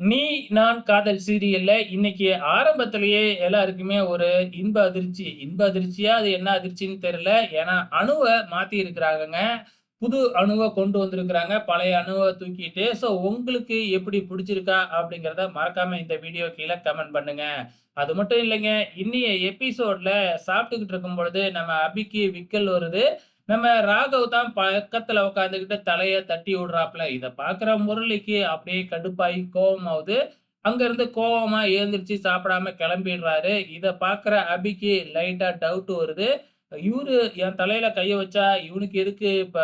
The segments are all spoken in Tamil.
நீ நான் காதல் சீரியல்ல இன்னைக்கு ஆரம்பத்திலேயே எல்லாருக்குமே ஒரு இன்ப அதிர்ச்சி. இன்ப அதிர்ச்சியா அது என்ன அதிர்ச்சின்னு தெரியல. ஏன்னா அணுவை மாத்தி இருக்கிறாங்கங்க. புது அணுவை கொண்டு வந்திருக்கிறாங்க. பழைய அணுவை தூக்கிட்டு. ஸோ உங்களுக்கு எப்படி பிடிச்சிருக்கா அப்படிங்கிறத மறக்காம இந்த வீடியோ கீழே கமெண்ட் பண்ணுங்க. அது மட்டும் இல்லைங்க. இன்னைய எபிசோட்ல சாப்பிட்டுக்கிட்டு இருக்கும் பொழுது நம்ம அபிக்கு விக்கல் வருது. நம்ம ராகவ் தான் பக்கத்துல உட்காந்துக்கிட்டு தலைய தட்டி விடுறாப்ல. இத பார்க்குற முரளிக்கு அப்படியே கடுப்பாயி கோவமாவுது. அங்கருந்து கோபமா எழுந்திரிச்சு சாப்பிடாம கிளம்பிடுறாரு. இத பார்க்குற அபிக்கு லைட்டா டவுட் வருது. இவரு என் தலையில கைய வச்சா, இவனுக்கு எதுக்கு இப்ப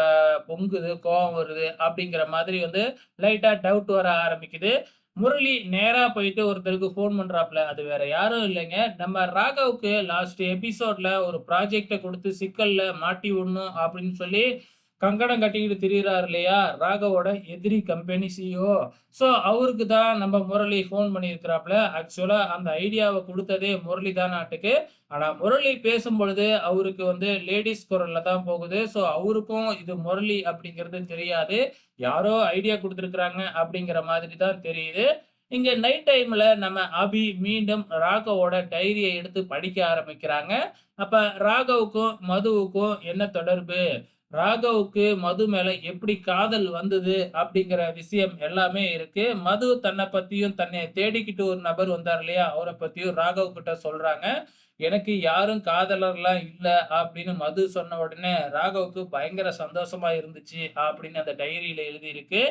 பொங்குது, கோபம் வருது அப்படிங்கிற மாதிரி வந்து லைட்டா டவுட் வர ஆரம்பிக்குது. முரளி நேரா போயிட்டு ஒருத்தருக்கு ஃபோன் பண்றாப்ல. அது வேற யாரும் இல்லைங்க. நம்ம ராகவுக்கு லாஸ்ட் எபிசோட்ல ஒரு ப்ராஜெக்ட கொடுத்து சிக்கல்ல மாட்டி விடணும் அப்படின்னு சொல்லி கங்கடம் கட்டிக்கிட்டு திரிகிறார் இல்லையா? ராகவோட எதிரி கம்பெனி சிஇஓ. ஸோ அவருக்கு தான் நம்ம முரளி ஃபோன் பண்ணியிருக்கிறாப்புல ஆக்சுவலாக அந்த ஐடியாவை கொடுத்ததே முரளி தான் நாட்டுக்கு ஆனால் முரளி பேசும்பொழுது அவருக்கு வந்து லேடிஸ் குரலில் தான் போகுது. ஸோ அவருக்கும் இது முரளி அப்படிங்கிறது தெரியாது. யாரோ ஐடியா கொடுத்துருக்குறாங்க அப்படிங்கிற மாதிரி தான் தெரியுது. இங்கே நைட் டைமில் நம்ம அபி மீண்டும் ராகவோட டைரியை எடுத்து படிக்க ஆரம்பிக்கிறாங்க. அப்போ ராகவுக்கும், மதுவுக்கும் என்ன தொடர்பு? ராகவுக்கு மது மேல எப்படி காதல் வந்தது? அப்படிங்கிற விஷயம் எல்லாமே இருக்கு. மது தன்னை பத்தியும், தன்னை தேடிக்கிட்டு ஒரு நபர் வந்தார் இல்லையா? அவரை பத்தியும் ராகவ் கிட்ட சொல்றாங்க. எனக்கு யாரும் காதலர்லாம் இல்லை அப்படின்னு மது சொன்ன உடனே ராகவுக்கு பயங்கர சந்தோஷமா இருந்துச்சு அப்படின்னு அந்த டைரியில எழுதியிருக்கு.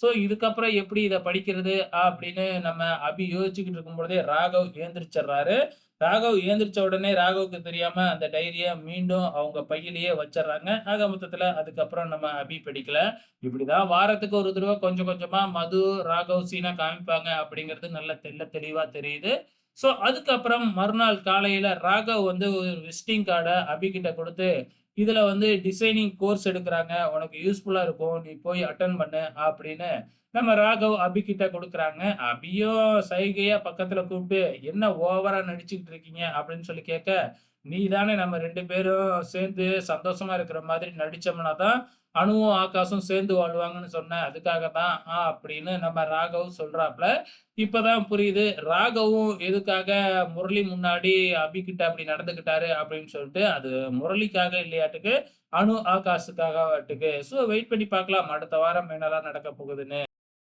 ஸோ இதுக்கப்புறம் எப்படி இதை படிக்கிறது? அப்படின்னு நம்ம அபி யோசிச்சுக்கிட்டு இருக்கும்பொழுதே ராகவ் ஏந்திரிச்சிடுறாரு ராகவ் ஏந்திரிச்ச உடனே ராகவுக்கு தெரியாம அந்த டைரியை மீண்டும் அவங்க பையிலேயே வச்சிடறாங்க ஆக மொத்தத்துல அதுக்கப்புறம் நம்ம அபி படிக்கல. இப்படிதான் வாரத்துக்கு ஒரு தடவை கொஞ்சம் கொஞ்சமா மது, ராகவ் சீனா காமிப்பாங்க அப்படிங்கிறது நல்ல தெள்ள தெளிவா தெரியுது. ஸோ அதுக்கப்புறம் மறுநாள் காலையில ராகவ் வந்து ஒரு விசிட்டிங் கார்டை அபி கிட்ட கொடுத்து இதில் வந்து டிசைனிங் கோர்ஸ் எடுக்கிறாங்க உனக்கு யூஸ்ஃபுல்லாக இருக்கும். நீ போய் அட்டன் பண்ணு" அப்படின்னு நம்ம ராகவ் அபி கிட்ட குடுக்குறாங்க. அபியும் சைகையா பக்கத்துல கூப்பிட்டு, "என்ன ஓவரா நடிச்சுக்கிட்டு இருக்கீங்க?" அப்படின்னு சொல்லி கேட்க, "நீ தானே நம்ம ரெண்டு பேரும் சேர்ந்து சந்தோஷமா இருக்கிற மாதிரி நடிச்சோம்னா தான், அணுவும் ஆகாஷும் சேர்ந்து வாழ்வாங்கன்னு சொன்ன. அதுக்காக தான்" ஆ அப்படின்னு நம்ம ராகவ் சொல்றாப்ல. இப்பதான் புரியுது. ராகவும் எதுக்காக முரளி முன்னாடி அபிக்கிட்ட அப்படி நடந்துகிட்டாரு அப்படின்னு சொல்லிட்டு, அது முரளிக்காக இல்லையாட்டுக்கு, அனு, ஆகாஷுக்காகவாட்டுக்கு. ஸோ வெயிட் பண்ணி பார்க்கலாம். அடுத்த வாரம் என்னெல்லாம் நடக்க போகுதுன்னு.